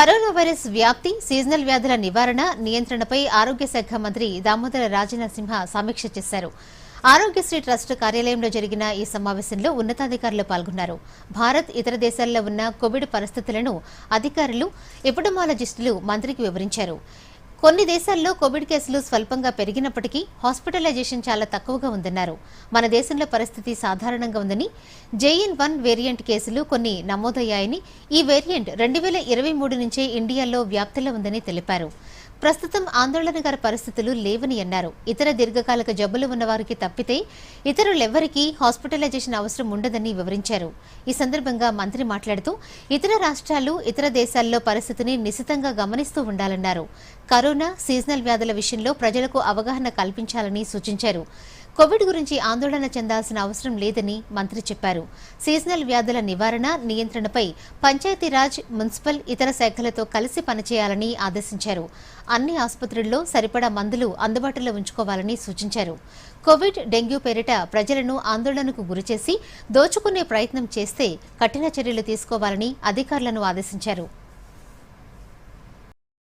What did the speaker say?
Corona virus వ్యాప్తి seasonal వ్యాధుల నివారణ నియంత్రణపై ఆరోగ్య శాఖ మంత్రి దామోదర రాజనరసింహ సమీక్ష చేశారు. ఆరోగ్యశ్రీ ట్రస్ట్ కార్యాలయంలో జరిగిన ఈ సమావేశంలో ఉన్నతాధికారులు పాల్గొన్నారు. భారత్ ఇతర దేశాల్లో ఉన్న కోవిడ్ పరిస్థితులను అధికారులు ఎపిడమాలజిస్టులు మంత్రికి వివరించారు. కొన్ని దేశాల్లో కోవిడ్ కేసులు స్వల్పంగా పెరిగినప్పటికీ హాస్పిటలైజేషన్ చాలా తక్కువగా ఉందన్నారు. మన దేశంలో పరిస్థితి సాధారణంగా ఉందని జేఎన్ వన్ వేరియంట్ కేసులు కొన్ని నమోదయ్యాయని ఈ వేరియంట్ రెండు వేల ఇరవై మూడు నుంచే ఇండియాలో వ్యాప్తిలో ఉందని తెలిపారు. ప్రస్తుతం ఆందోళనకర పరిస్థితులు లేవని అన్నారు. ఇతర దీర్ఘకాలిక జబ్బులు ఉన్నవారికి తప్పితే ఇతరులెవ్వరికీ హాస్పిటలైజేషన్ అవసరం ఉండదని వివరించారు. ఈ సందర్భంగా మంత్రి మాట్లాడుతూ ఇతర రాష్ట్రాలు ఇతర దేశాల్లో పరిస్థితిని నిశితంగా గమనిస్తూ ఉండాలన్నారు. కరోనా సీజనల్ వ్యాధుల విషయంలో ప్రజలకు అవగాహన కల్పించాలని సూచించారు. కోవిడ్ గురించి ఆందోళన చెందాల్సిన అవసరం లేదని మంత్రి చెప్పారు. సీజనల్ వ్యాధుల నివారణ నియంత్రణపై పంచాయతీరాజ్ మున్సిపల్ ఇతర శాఖలతో కలిసి పనిచేయాలని ఆదేశించారు. అన్ని ఆసుపత్రుల్లో సరిపడా మందులు అందుబాటులో ఉంచుకోవాలని సూచించారు. కోవిడ్ డెంగ్యూ పేరిట ప్రజలను ఆందోళనకు గురిచేసి దోచుకునే ప్రయత్నం చేస్తే కఠిన చర్యలు తీసుకోవాలని అధికారులను ఆదేశించారు.